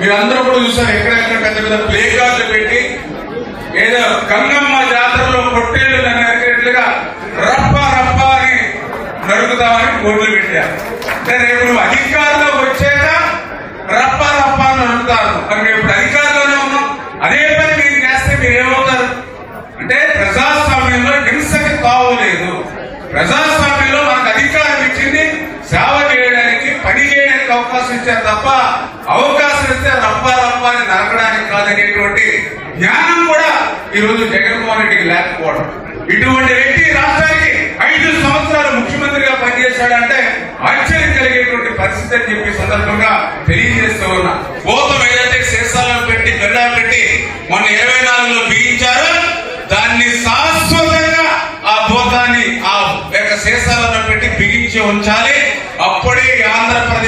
మీరందరూ కూడా చూసారు ఎక్కడెక్కడ పెద్ద పెద్ద ప్లే కార్డులు పెట్టి ఏదో గంగమ్మ జాతరలో పొట్టేళ్ళు నరికినట్లుగా రప్ప రప్ప అని నరుకుతామని బోర్డులు పెట్టారు. అంటే రేపు నువ్వు అధికారంలో వచ్చాక రప్ప రప్ప అని నరుకుతారు. మరి మేము ఇప్పుడు అధికారంలోనే ఉన్నాం. అదే పని మీరు చేస్తే మీరు ఏమవుతారు? అంటే ప్రజాస్వామ్యంలో హింసకి కావలేదు ప్రజాస్వామ్యంలో మనకు అధికారం ఇచ్చింది సేవ చేయడానికి పని చేయడానికి అవకాశం ఇచ్చారు తప్ప అవకాశం కాదనేటువంటి జ్ఞానం కూడా ఈరోజు జగన్మోహన్ రెడ్డికి లేకపోవడం. ఇటువంటి వ్యక్తి రాష్ట్రానికి ఐదు సంవత్సరాలు ముఖ్యమంత్రిగా పనిచేశాడంటే ఆశ్చర్యం కలిగేటువంటి పరిస్థితి అని చెప్పి సందర్భంగా తెలియజేస్తూ ఉన్నా. కోసం ఏదైతే శేషాలను పెట్టి గడ్డాలు పెట్టి మొన్న ఇరవై నాలుగులో బిగించారో దాన్ని శాశ్వతంగా ఆ భూతాన్ని ఆ యొక్క శేషాలను పెట్టి బిగించి ఉంచాలి. అప్పుడే ఆంధ్రప్రదేశ్